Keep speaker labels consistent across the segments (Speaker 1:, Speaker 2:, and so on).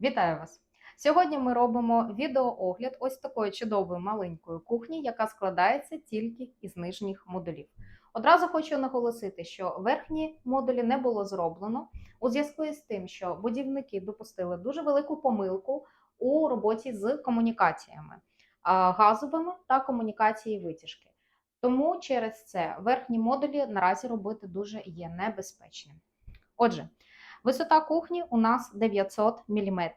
Speaker 1: Вітаю вас! Сьогодні ми робимо відеоогляд ось такої чудової маленької кухні, яка складається тільки із нижніх модулів. Одразу хочу наголосити, що верхні модулі не було зроблено у зв'язку із тим, що будівники допустили дуже велику помилку у роботі з комунікаціями газовими та комунікації витяжки. Тому через це верхні модулі наразі робити дуже є небезпечним. Отже, висота кухні у нас 900 мм.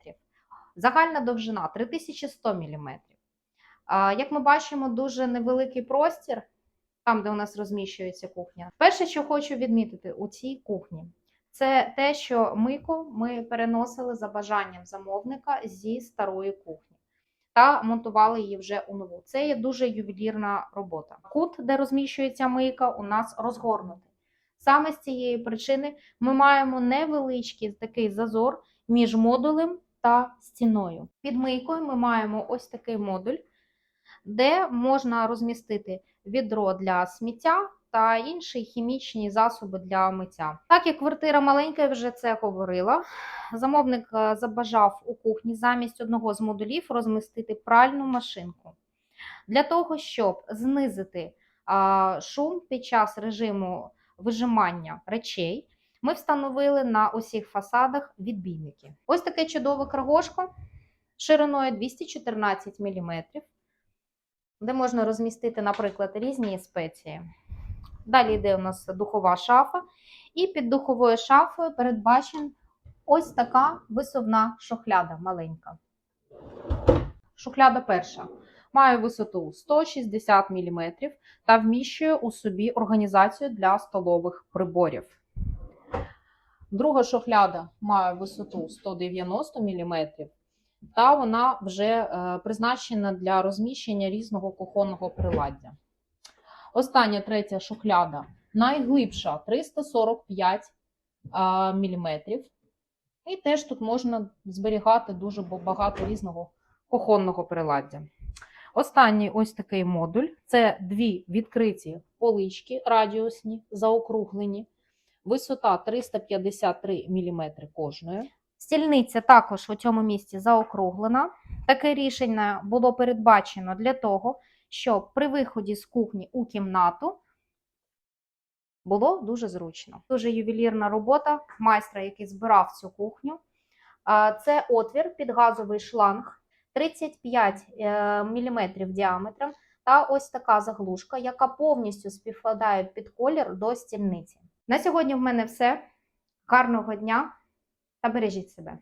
Speaker 1: Загальна довжина 3100 мм. Як ми бачимо, дуже невеликий простір, там, де у нас розміщується кухня. Перше, що хочу відмітити у цій кухні, це те, що мийку ми переносили за бажанням замовника зі старої кухні та монтували її вже у нову. Це є дуже ювелірна робота. Кут, де розміщується мийка, у нас розгорнутий. Саме з цієї причини ми маємо невеличкий такий зазор між модулем та стіною. Під мийкою ми маємо ось такий модуль, де можна розмістити відро для сміття та інші хімічні засоби для миття. Так як квартира маленька, я вже це говорила. Замовник е, забажав у кухні замість одного з модулів розмістити пральну машинку. Для того, щоб знизити шум під час режиму вижимання речей, ми встановили на усіх фасадах відбійники. Ось таке чудове крагошко шириною 214 мм, де можна розмістити, наприклад, різні спеції. Далі йде у нас духова шафа, і під духовою шафою передбачена ось така висувна шухляда маленька. Шухляда перша має висоту 160 мм та вміщує у собі організацію для столових приборів. Друга шухляда має висоту 190 мм, та вона вже е, призначена для розміщення різного кухонного приладдя. Остання третя шухляда найглибша 345 мм. І теж тут можна зберігати дуже багато різного кухонного приладдя. Останній ось такий модуль це дві відкриті полички радіусні, заокруглені, висота 353 мм кожної. Стільниця також у цьому місці заокруглена. Таке рішення було передбачено для того, щоб при виході з кухні у кімнату було дуже зручно. Дуже ювелірна робота майстра, який збирав цю кухню. Це отвір під газовий шланг 35 мм діаметром та ось така заглушка, яка повністю співпадає під колір до стільниці. На сьогодні в мене все. Гарного дня та бережіть себе!